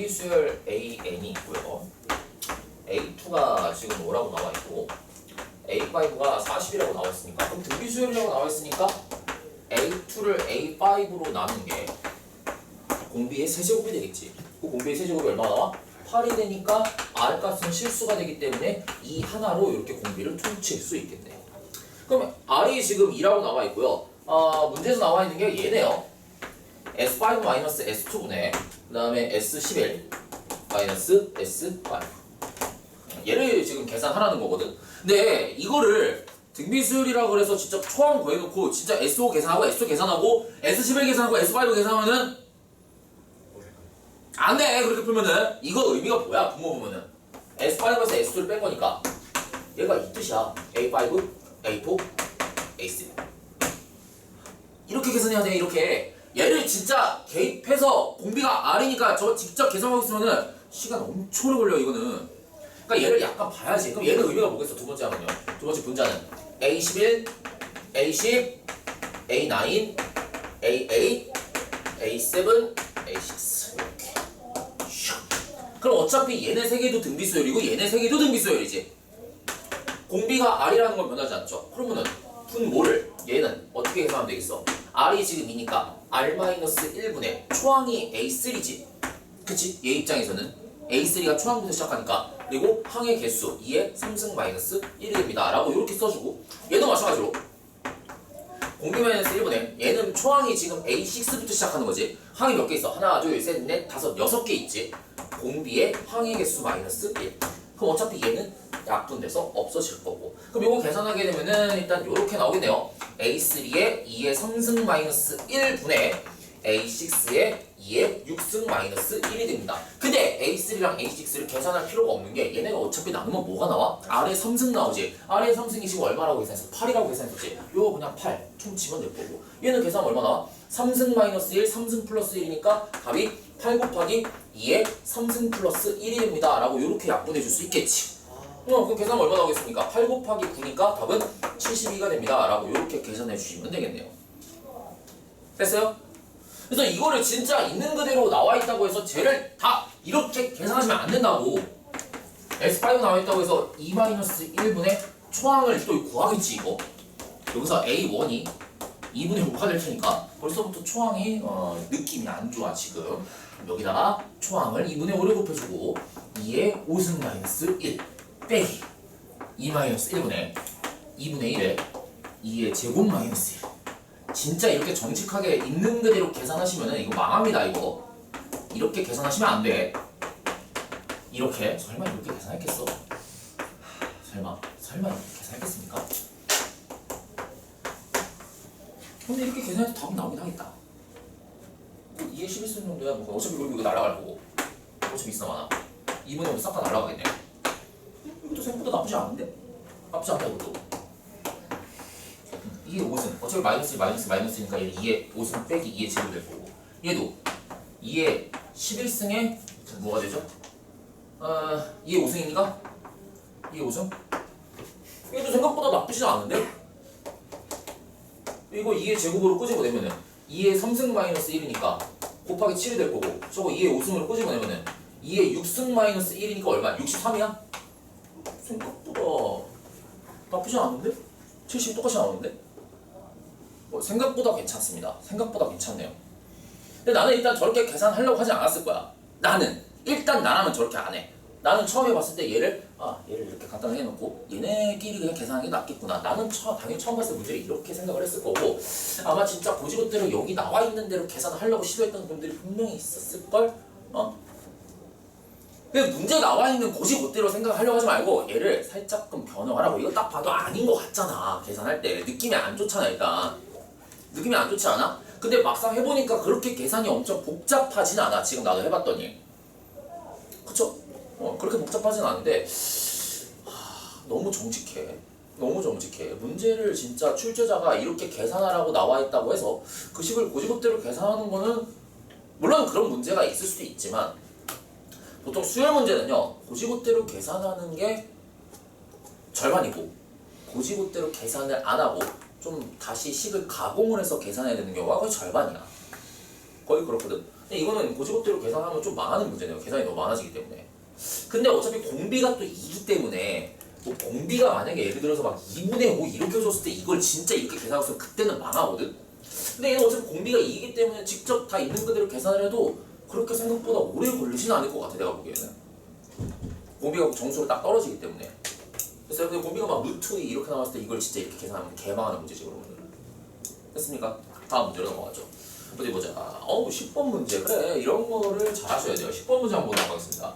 등비수열 AN이 있고요. A2가 지금 5라고 나와 있고 A5가 40이라고 나와 있으니까 그럼 등비 수열이라고 나와 있으니까 A2를 A5로 나눈 게 공비의 세제곱이 되겠지. 그 공비의 세제곱이 얼마 나와? 8이 되니까 R 값은 실수가 되기 때문에 이 하나로 이렇게 공비를 퉁칠 수 있겠네요. 그럼 R이 지금 2라고 나와 있고요. 아, 문제에서 나와 있는 게 얘네요. S5-S2분의 그 다음에 S11 마이너스 S5 얘를 지금 계산하라는 거거든. 근데 이거를 등비수열이라고 그래서 진짜 초항 구해놓고 진짜 S5 계산하고 S2 계산하고 S11 계산하고 S5 계산하면은 안돼. 그렇게 풀면은 이거 의미가 뭐야? 분모 보면은. S5에서 S2를 뺀 거니까. 얘가 이 뜻이야. A5, A4, A3 이렇게 계산해야 돼 이렇게 얘를 진짜 개입해서 공비가 R이니까 저 직접 계산하고 있으면은 시간 엄청 오래 걸려 이거는 그러니까 얘를 약간 봐야지 그럼 얘는 의미가 뭐겠어 두 번째 하면요 두 번째 분자는 A11, A10, A9, A8, A7, A6 이렇게 슉. 그럼 어차피 얘네 세 개도 등비수열이고 얘네 세 개도 등비수열이지 공비가 R이라는 건 변하지 않죠. 그러면은 분모를 얘는 어떻게 계산하면 되겠어? R이 지금 2니까 R-1분의 초항이 A3지. 그치? 얘 입장에서는 A3가 초항부터 시작하니까 그리고 항의 개수 2의 3승 마이너스 1이 됩니다. 라고 이렇게 써주고 얘도 마찬가지로 공비 마이너스 1분의 얘는 초항이 지금 A6부터 시작하는 거지. 항이 몇 개 있어? 하나, 둘, 셋, 넷, 다섯, 여섯 개 있지. 공비의 항의 개수 마이너스 1. 그럼 어차피 얘는 약분돼서 없어질 거고. 그럼 요거 계산하게 되면은 일단 요렇게 나오겠네요. A3의 2의 3승 마이너스 1분의 A6의 2의 6승 마이너스 1이 됩니다. 근데 A3랑 A6를 계산할 필요가 없는 게 얘네가 어차피 나누면 뭐가 나와? R의 3승 나오지. R의 3승이 지금 얼마라고 계산했어? 8이라고 계산했었지. 요거 그냥 8 퉁치면 될 거고. 얘는 계산 얼마 나와? 3승 마이너스 1, 3승 플러스 1이니까 답이 8 곱하기 2의 3승 플러스 1이 됩니다. 라고 이렇게 약분해 줄 수 있겠지. 어, 그럼 계산 얼마 나오겠습니까? 8 곱하기 9니까 답은 72가 됩니다. 라고 이렇게 계산해 주시면 되겠네요. 됐어요? 그래서 이거를 진짜 있는 그대로 나와 있다고 해서 쟤를 다 이렇게 계산하시면 안 된다고. S5 나와 있다고 해서 2-1분의 초항을 또 구하겠지 이거. 여기서 A1이 2분의 5가 될 테니까 벌써부터 초항이 어, 느낌이 안 좋아 지금. 여기다가 초항을 2분의 5를 곱해주고 2의 5승 마이너스 1 빼기. 2 마이너스 1분의 2분의 1에 2의 제곱 마이너스 1 진짜 이렇게 정직하게 있는 그대로 계산하시면은 이거 망합니다 이거. 이렇게 계산하시면 안돼. 이렇게. 설마 이렇게 계산했겠어? 하, 설마 설마 이렇게 계산했겠습니까? 근데 이렇게 계산해도 답은 나오긴 하겠다. 2의 11승 정도야 뭐 어차피 그리고 이거 날아갈 거고. 어차피 있어 많아. 2분의 5 싹 다 날아가겠네 이것도 생각보다 나쁘지 않은데 나쁘지 않다 이것도 2의 5승 어차피 마이너스 마이너스 마이너스니까 얘는 2의 5승 빼기 2의 제곱 될 거고 얘도 2의 11승에 뭐가 되죠? 어, 2의 5승이니까 2의 5승 얘도 생각보다 나쁘지 않은데? 이거 2의 제곱으로 끄집어내면은 2의 3승 마이너스 1이니까 곱하기 7이 될 거고 저거 2의 5승으로 끄집어내면은 2의 6승 마이너스 1이니까 얼마야? 63이야? 생각보다 나쁘지 않은데? 70 똑같이 나오는데? 뭐 생각보다 괜찮습니다. 생각보다 괜찮네요. 근데 나는 일단 저렇게 계산하려고 하지 않았을 거야. 나는 일단 나라면 저렇게 안 해. 나는 처음에 봤을 때 얘를 아 얘를 이렇게 갖다 해놓고 얘네끼리 그냥 계산하는 게 낫겠구나. 나는 처, 당연히 처음 봤을 때 문제를 이렇게 생각을 했을 거고 아마 진짜 고지고대로 여기 나와 있는 대로 계산하려고 시도했던 분들이 분명히 있었을 걸. 어? 근데 문제 나와 있는 고지고대로 생각하려고 하지 말고 얘를 살짝끔 변형하라고. 이거 딱 봐도 아닌 것 같잖아 계산할 때. 느낌이 안 좋잖아 일단. 느낌이 안 좋지 않아? 근데 막상 해보니까 그렇게 계산이 엄청 복잡하진 않아 지금 나도 해봤더니. 그쵸? 어 그렇게 복잡하진 않은데 하, 너무 정직해. 너무 정직해. 문제를 진짜 출제자가 이렇게 계산하라고 나와 있다고 해서 그 식을 고지고대로 계산하는 거는 물론 그런 문제가 있을 수도 있지만 보통 수열 문제는요 고지고대로 계산하는 게 절반이고 고지고대로 계산을 안 하고 좀 다시 식을 가공을 해서 계산해야 되는 경우가 거의 절반이야 거의 그렇거든. 근데 이거는 고지법대로 계산하면 좀 망하는 문제네요. 계산이 너무 많아지기 때문에. 근데 어차피 공비가 또 2기 때문에 뭐 공비가 만약에 예를 들어서 막 2분의 5 이렇게 해줬을 때 이걸 진짜 이렇게 계산했으면 그때는 망하거든. 근데 얘는 어차피 공비가 2기 때문에 직접 다 있는 그대로 계산을 해도 그렇게 생각보다 오래 걸리지는 않을 것 같아 내가 보기에는. 공비가 정수로 딱 떨어지기 때문에. 그래서 여러분들 공비가 막 루트 2 이렇게 나왔을 때 이걸 진짜 이렇게 계산하면 개망하는 문제지 그러면. 됐습니까? 다음 문제로 넘어가죠. 어디 보자. 어우 10번 문제 그래 이런 거를 잘 하셔야 돼요. 10번 문제 한번 넘어가겠습니다.